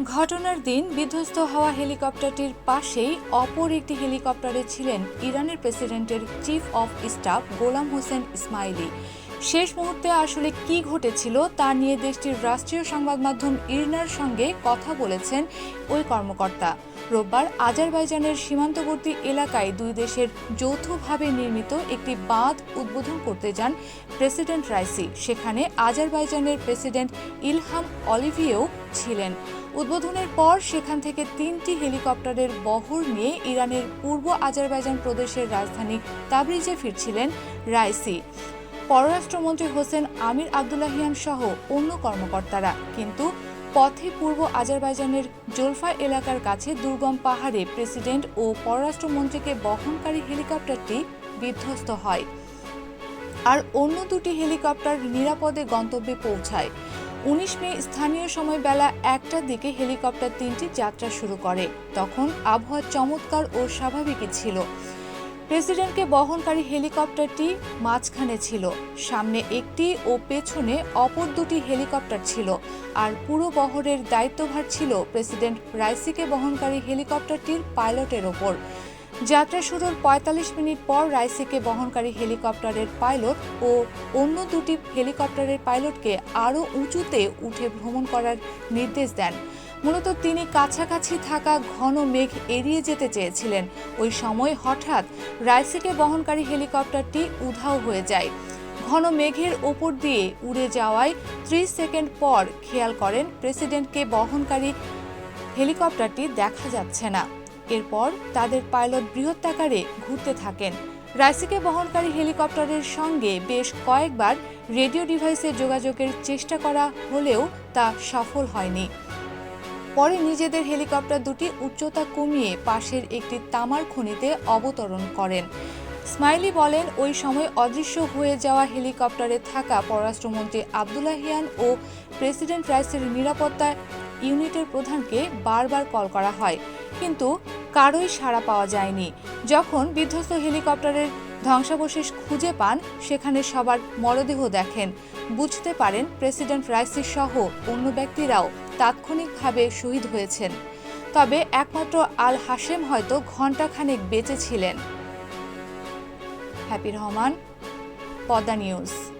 ঘটনার দিন বিধ্বস্ত হওয়া হেলিকপ্টারটির পাশেই অপর একটি হেলিকপ্টারে ছিলেন ইরানের প্রেসিডেন্টের chief of staff Gholam Hossein Ismaili. শেষ মুহূর্তে আসলে কি ঘটেছিল তা নিয়ে দেশটির রাষ্ট্রীয় সংবাদ মাধ্যম ইরনার সঙ্গে কথা বলেছেন ওই কর্মকর্তা। রোববার আজারবাইজানের সীমান্তবর্তী এলাকায় দুই দেশের যৌথভাবে নির্মিত একটি বাঁধ উদ্বোধন করতে যান প্রেসিডেন্ট রাইসি। সেখানে আজারবাইজানের প্রেসিডেন্ট ইলহাম অলিভিয়েও ছিলেন। উদ্বোধনের পর সেখান থেকে তিনটি হেলিকপ্টারের বহর নিয়ে ইরানের পূর্ব আজারবাইজান প্রদেশের রাজধানী তাবরিজে ফিরছিলেন রাইসি। পররাষ্ট্রমন্ত্রী হোসেন আমির আবদুল্লাহিয়ান সহ অন্য কর্মকর্তারা। কিন্তু পথে পূর্ব আজারবাইজানের জোলফা এলাকার কাছে দুর্গম পাহাড়ে প্রেসিডেন্ট ও পররাষ্ট্রমন্ত্রীকে বহনকারী হেলিকপ্টারটি বিধ্বস্ত হয়। আর অন্য দুটি হেলিকপ্টার নিরাপদে গন্তব্যে পৌঁছায়। উনিশ মে স্থানীয় সময় বেলা একটার দিকে হেলিকপ্টার তিনটি যাত্রা শুরু করে। তখন আবহাওয়া চমৎকার ও স্বাভাবিকই ছিল। প্রেসিডেন্টকে বহনকারী হেলিকপ্টারটি মাঝখানে ছিল। সামনে একটি ও পেছনে অপর দুটি হেলিকপ্টার ছিল। আর পুরো বহরের দায়িত্বভার ছিল প্রেসিডেন্ট রাইসিকে বহনকারী হেলিকপ্টারটির পাইলটের ওপর। যাত্রা শুরুর ৪৫ মিনিট পর রাইসিকে বহনকারী হেলিকপ্টারের পাইলট ও অন্য দুটি হেলিকপ্টারের পাইলটকে আরও উঁচুতে উঠে ভ্রমণ করার নির্দেশ দেন। মূলত তিনি কাছাকাছি থাকা ঘন মেঘ এড়িয়ে যেতে চেয়েছিলেন। ওই সময় হঠাৎ রাইসিকে বহনকারী হেলিকপ্টারটি উধাও হয়ে যায়। ঘন মেঘের ওপর দিয়ে উড়ে যাওয়ায় ত্রিশ সেকেন্ড পর খেয়াল করেন প্রেসিডেন্টকে বহনকারী হেলিকপ্টারটি দেখা যাচ্ছে না। এরপর তাদের পাইলট বৃহত্তাকারে ঘুরতে থাকেন। রাইসিকে বহনকারী হেলিকপ্টারের সঙ্গে বেশ কয়েকবার রেডিও ডিভাইসে যোগাযোগের চেষ্টা করা হলেও তা সফল হয়নি। পরে নিজেদের হেলিকপ্টার দুটি উচ্চতা কমিয়ে পাশের একটি তামার খনিতে অবতরণ করেন। স্মাইলি বলেন, ওই সময় অদৃশ্য হয়ে যাওয়া হেলিকপ্টারে থাকা পররাষ্ট্রমন্ত্রী আবদুল্লাহিয়ান ও প্রেসিডেন্ট রাইসের নিরাপত্তা ইউনিটের প্রধানকে বারবার কল করা হয়। কিন্তু কারোই সাড়া পাওয়া যায়নি। যখন বিধ্বস্ত হেলিকপ্টারের ধ্বংসাবশেষ খুঁজে পান, সেখানে সবার মরদেহ দেখেন। বুঝতে পারেন, প্রেসিডেন্ট রাইসি সহ অন্য ব্যক্তিরাও তাৎক্ষণিকভাবে শহীদ হয়েছেন। তবে একমাত্র আল হাশেম হয়তো ঘণ্টাখানেক বেঁচে ছিলেন। হ্যাপি রহমান, পদ্মা নিউজ।